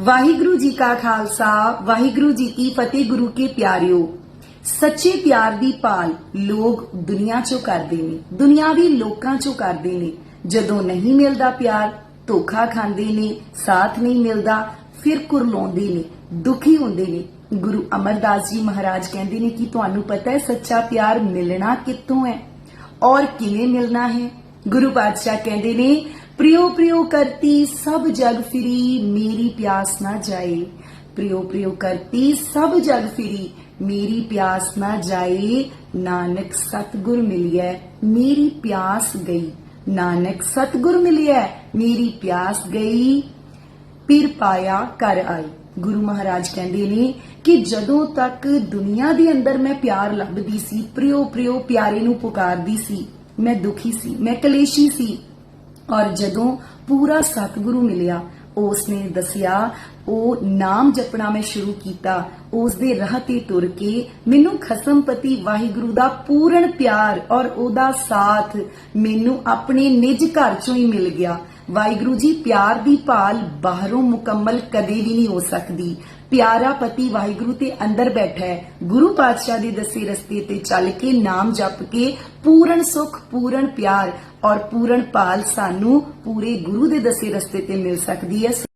ਵਾਹਿਗੁਰੂ ਜੀ ਕਾ ਖਾਲਸਾ ਵਾਹਿਗੁਰੂ ਜੀ ਕੀ ਫਤਿਹ ਗੁਰੂ ਕੇ ਪਿਆਰਿਓ ਸੱਚੇ ਪਿਆਰ ਦੀ ਭਾਲ ਲੋਕ ਦੁਨੀਆ 'ਚੋਂ ਕਰਦੇ ਨੇ ਦੁਨਿਆਵੀ ਲੋਕਾਂ 'ਚੋਂ ਕਰਦੇ ਨੇ ਜਦੋਂ ਨਹੀਂ ਮਿਲਦਾ ਪਿਆਰ ਧੋਖਾ ਖਾਂਦੇ ਨੇ ਸਾਥ ਨਹੀਂ ਮਿਲਦਾ ਫਿਰ ਕੁਰਲਾਉਂਦੇ ਨੇ ਦੁਖੀ ਹੁੰਦੇ ਨੇ ਗੁਰੂ ਅਮਰਦਾਸ ਜੀ ਮਹਾਰਾਜ ਕਹਿੰਦੇ ਨੇ ਕਿ ਤੁਹਾਨੂੰ ਪਤਾ ਹੈ ਸੱਚਾ ਪਿਆਰ ਮਿਲਣਾ ਕਿੱਥੋਂ ਹੈ ਔਰ ਕਿਵੇਂ ਮਿਲਣਾ ਹੈ ਗੁਰੂ ਪਾਤਸ਼ਾਹ ਕਹਿੰਦੇ ਨੇ प्रियो प्रियो करती सब जग फिरी, मेरी प्यास ना जाए। प्रियो प्रियो करती सब जग फिरी ਮੇਰੀ ਪਿਆਸ ਨਾ ਜਾਏ ਨਾਨਕ ਸਤਗੁਰ ਮਿਲਿਐ ਮੇਰੀ ਪਿਆਸ ਗਈ ਨਾਨਕ ਸਤਗੁਰ ਮਿਲਿਐ ਮੇਰੀ ਪਿਆਸ ਗਈ ਪੀਰ ਪਾਇਆ ਕਰ ਆਈ ਗੁਰੂ ਮਹਾਰਾਜ ਕਹਿੰਦੇ ਨੇ ਕਿ ਜਦੋਂ ਤੱਕ ਦੁਨੀਆ ਦੇ ਅੰਦਰ ਮੈਂ ਪਿਆਰ ਲੱਭਦੀ ਸੀ ਪ੍ਰਿਓ ਪ੍ਰਿਓ ਪਿਆਰੇ ਨੂੰ ਪੁਕਾਰਦੀ ਸੀ ਮੈਂ ਦੁਖੀ ਸੀ ਮੈਂ ਕਲੇਸ਼ੀ ਸੀ ਔਰ ਜਦੋਂ ਪੂਰਾ ਸਤਿਗੁਰੂ ਮਿਲਿਆ ਉਸ ਨੇ ਦੱਸਿਆ, ਉਹ ਨਾਮ ਜਪਣਾ ਮੈਂ ਸ਼ੁਰੂ ਕੀਤਾ। ਉਸ ਦੇ ਰਾਹ ਤੇ ਤੁਰ ਕੇ ਮੈਨੂੰ ਖਸਮਪਤੀ ਵਾਹਿਗੁਰੂ ਦਾ ਪੂਰਨ ਪਿਆਰ ਔਰ ਉਹਦਾ ਸਾਥ ਮੈਨੂੰ ਆਪਣੇ ਨਿਜ ਘਰ ਚੋਂ ਹੀ ਮਿਲ ਗਿਆ। ਵਾਹਿਗੁਰੂ ਜੀ, ਪਿਆਰ ਦੀ ਭਾਲ ਬਾਹਰੋਂ ਮੁਕੰਮਲ ਕਦੇ ਵੀ ਨਹੀਂ ਹੋ ਸਕਦੀ। ਪਿਆਰਾ ਪਤੀ ਵਾਹਿਗੁਰੂ ਤੇ ਅੰਦਰ ਬੈਠਾ ਹੈ। ਗੁਰੂ ਪਾਤਸ਼ਾਹ ਦੇ ਦੱਸੇ ਰਸਤੇ ਤੇ ਚੱਲ ਕੇ ਨਾਮ ਜਪ ਕੇ ਪੂਰਨ ਸੁਖ, ਪੂਰਨ ਪਿਆਰ ਔਰ ਪੂਰਨ ਭਾਲ ਸਾਨੂੰ ਪੂਰੇ ਗੁਰੂ ਦੇ ਦੱਸੇ ਰਸਤੇ ਤੇ ਮਿਲ ਸਕਦੀ ਹੈ।